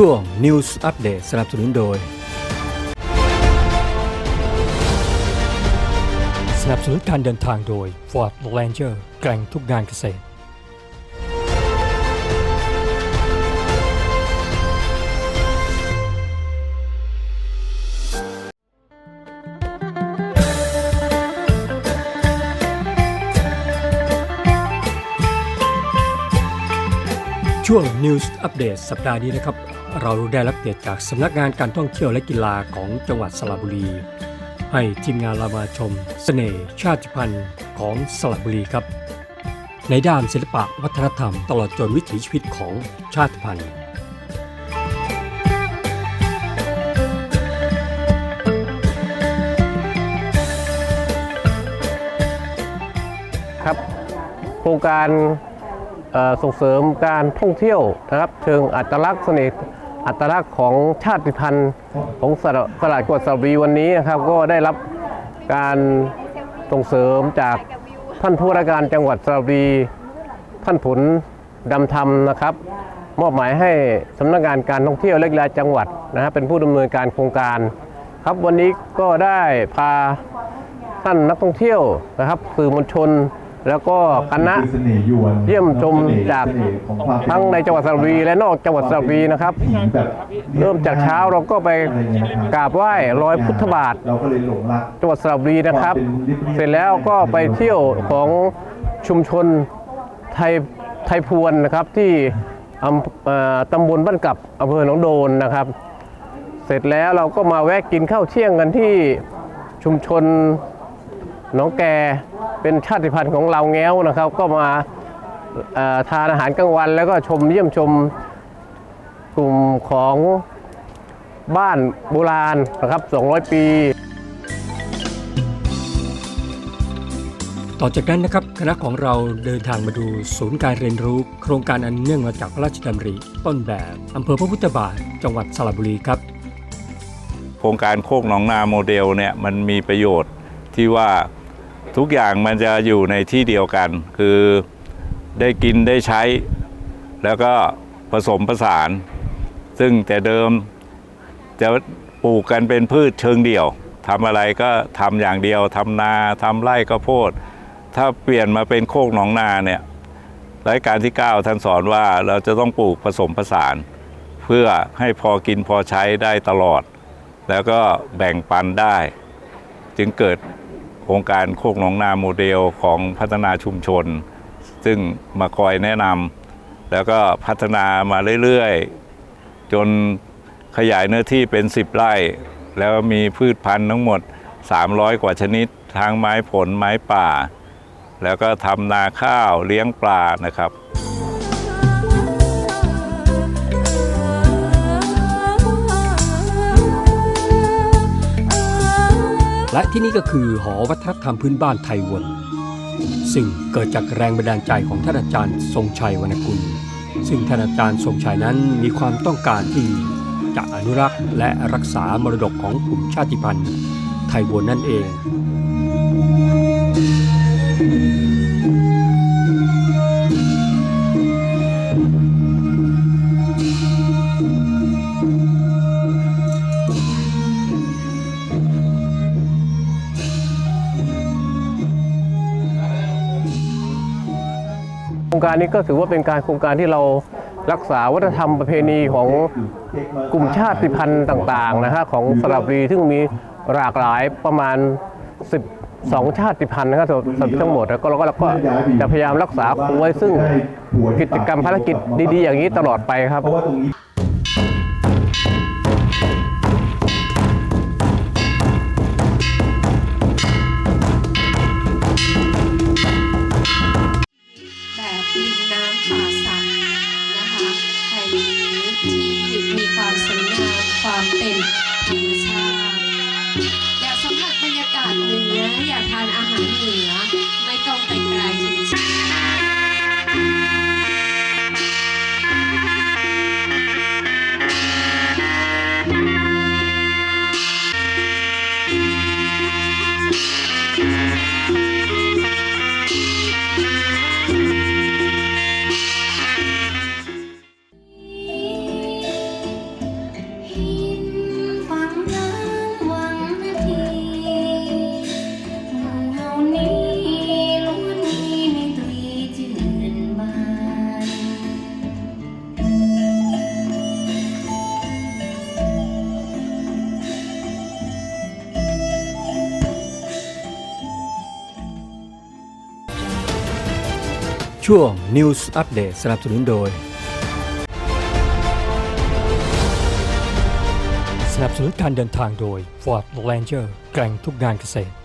ช่วง News Update สนับสนุนโดย สนับสนุนการเดินทางโดย Ford Ranger แกร่งทุกงานเกษตร ช่วง News Update สัปดาห์นี้นะครับ เราได้รับเกียรติจากสำนักงานการท่องเที่ยวและกีฬาของจังหวัดสระบุรี ให้ทีมงานเรามาชมเสน่ห์ชาติพันธุ์ของสระบุรีครับ ในด้านศิลปะวัฒนธรรมตลอดจนวิถีชีวิตของชาติพันธุ์ครับโครงการส่งเสริมการท่องเที่ยวนะครับ เชิงอัตลักษณ์เสน่ห์ อัตลักษณ์ของชาติพันธุ์ของสระสระจังหวัดสระบีวันนี้นะครับ ก็ได้รับการส่งเสริมจากท่านผู้ราชการจังหวัดสระบีท่านผลดำธรรมนะครับ มอบหมายให้สำนักงานการท่องเที่ยวและกีฬาจังหวัดนะครับเป็นผู้ดำเนินการโครงการ ครับวันนี้ก็ได้พาท่านนักท่องเที่ยวนะครับสื่อมวลชน แล้วก็คณะเสน่ห์ยวนเยี่ยมชมเสน่ห์จากเสน่ห์ของความเป็นทั้งในจังหวัดสระบุรีและนอกจังหวัดสระบุรีนะครับผีแบบเริ่มจากเช้าเราก็ไปกราบไหว้รอยพุทธบาทเราก็เลยหลงรักจังหวัดสระบุรีนะครับ เสร็จแล้วก็ไปเที่ยวของชุมชนไทยไทยพวนนะครับที่อำเอ่อตำบลบ้านกับอำเภอหนองโดนนะครับ เสร็จแล้วเราก็มาแวะกินข้าวเที่ยงกันที่ชุมชนหนองแก เป็นชาติพันธุ์ของเราวแง้วนะครับ ก็มาเอ่อทานอาหารกลางวัน แล้วก็ชมเยี่ยมชมกลุ่มของบ้านโบราณนะครับ 200 ปี ต่อจากนั้นนะครับคณะของเราเดินทางมาดูศูนย์การเรียนรู้ โครงการอันเนื่องมาจากพระราชดำริต้นแบบอำเภอพระพุทธบาทจังหวัดสระบุรีครับ โครงการโคกหนองนาโมเดลเนี่ยมันมีประโยชน์ที่ว่า ทุกอย่างมันจะอยู่ในที่เดียวกัน คือได้กินได้ใช้ แล้วก็ผสมผสาน ซึ่งแต่เดิมจะปลูกกันเป็นพืชเชิงเดี่ยวทำอะไรก็ทำอย่างเดียวทำนาทำไร่ข้าวโพด ถ้าเปลี่ยนมาเป็นโคกหนองนาเนี่ยรายการที่ 9 ท่านสอนว่าเราจะต้องปลูกผสมผสาน เพื่อให้พอกินพอใช้ได้ตลอด แล้วก็แบ่งปันได้ จึงเกิด โครงการโคกหนองนาโมเดลของพัฒนาชุมชน ซึ่งมาคอยแนะนำแล้วก็พัฒนามาเรื่อยๆ จนขยายเนื้อที่เป็น 10 ไร่ แล้วมีพืชพันธุ์ทั้งหมด 300 กว่าชนิด ทั้งไม้ผลไม้ป่า แล้วก็ทำนาข้าวเลี้ยงปลานะครับ และที่นี่ก็คือหอวัฒนธรรมพื้นบ้านไทยวนซึ่งเกิดจากแรงบันดาลใจของท่านอาจารย์ทรงชัยวรรณกุล ซึ่งท่านอาจารย์ทรงชัยนั้นมีความต้องการที่จะอนุรักษ์และรักษามรดกของกลุ่มชาติพันธุ์ไทยวนนั่นเอง รงการนี้ก็ถือว่าเป็นการโครงการที่เรารักษาวัฒนธรรมประเพณีของกลุ่มชาติพันธุ์ต่างๆนะฮะของสระบุรีซึ่งมีหลากหลายประมาณ 12 ชาติพันธุ์นะครับทั้งหมดแล้วก็เราก็เราก็จะพยายามรักษาคงไว้ซึ่งกิจกรรมภารกิจดีๆ อย่างนี้ตลอดไปครับเพราะว่าตรงนี้แบบ ความเป็นธรรมชาติ อยากสัมผัสบรรยากาศเหนืออยากทานอาหารเหนือ ช่วง News Update สนับสนุนโดย สนับสนุนการเดินทางโดย Ford Ranger แกร่งทุกงานเกษตร